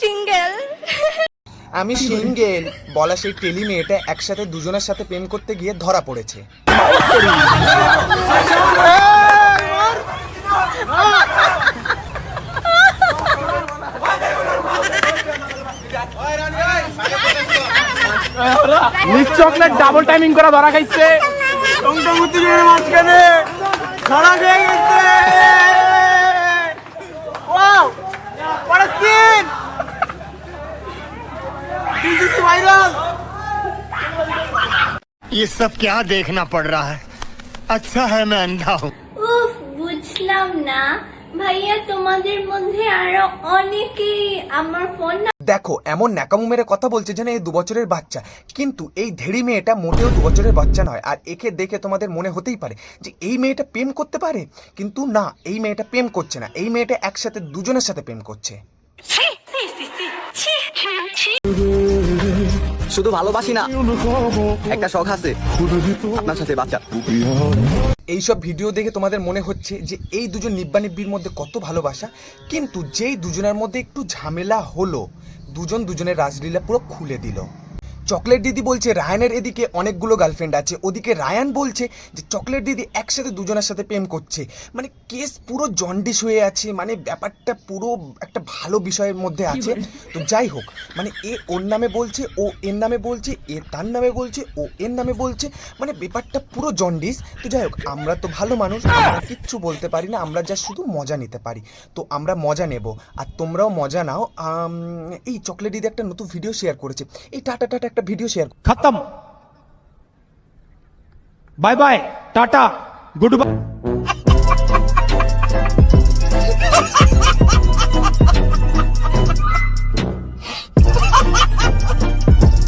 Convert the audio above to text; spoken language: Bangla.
সিঙ্গেল। আমি সিঙ্গেল। বলা সেই টেলি মেয়েটা একসাথে দুজনের সাথে প্রেম করতে গিয়ে ধরা পড়েছে। মিস চকলেট ডাবল টাইমিং করা ধরা খাইছে। মাঝখানে। ধরা ये सब क्या देखना पड़ रहा है अच्छा है मैं अंधा हूँ উফ বুঝলাম না ভাইয়া তোমাদের মধ্যে আরো অনেকেই আমার ফোন দেখো এমন ন্যাকামু মেরে কথা বলছে যেন এই দু বছরের বাচ্চা কিন্তু এই ধেড়ি মেয়েটা মোটেও দু বছরের বাচ্চা নয় আর একে দেখে তোমাদের মনে হতেই পারে যে এই মেয়েটা প্রেম করতে পারে কিন্তু না এই মেয়েটা প্রেম করছে না এই মেয়েটা একসাথে দুজনের সাথে প্রেম করছে শুধু ভালোবাসি না, একটা শখ আছে। আপনার সাথে বাচ্চা। এইসব ভিডিও দেখে তোমাদের মনে হচ্ছে যে এই দুজন নিব্বা নিব্বির মধ্যে কত ভালোবাসা? কিন্তু যেই দুজনের মধ্যে একটু ঝামেলা হলো, দুজন দুজনের রাজলীলা পুরো খুলে দিল। চকলেট দিদি বলছে রায়ানের এদিকে অনেকগুলো গার্লফ্রেন্ড আছে। ওদিকে রায়ান বলছে যে চকলেট দিদি একসাথে দুজনের সাথে প্রেম করছে। মানে কেস পুরো জন্ডিস হয়ে আছে মানে ব্যাপারটা পুরো একটা ভালো বিষয়ের মধ্যে আছে। তো যাই হোক মানে এ ওর নামে বলছে ও এর নামে বলছে এ তার নামে বলছে ও এর নামে বলছে মানে ব্যাপারটা পুরো জন্ডিস। তো যাই হোক আমরা তো ভালো মানুষ আমরা কিচ্ছু বলতে পারি না আমরা যা শুধু মজা নিতে পারি। তো আমরা মজা নেব আর তোমরাও মজা নাও। এই চকলেট দিদি একটা নতুন ভিডিও শেয়ার করেছে। এই টাটা টাটা একটা ভিডিও শেয়ার খতম। Bye bye tata goodbye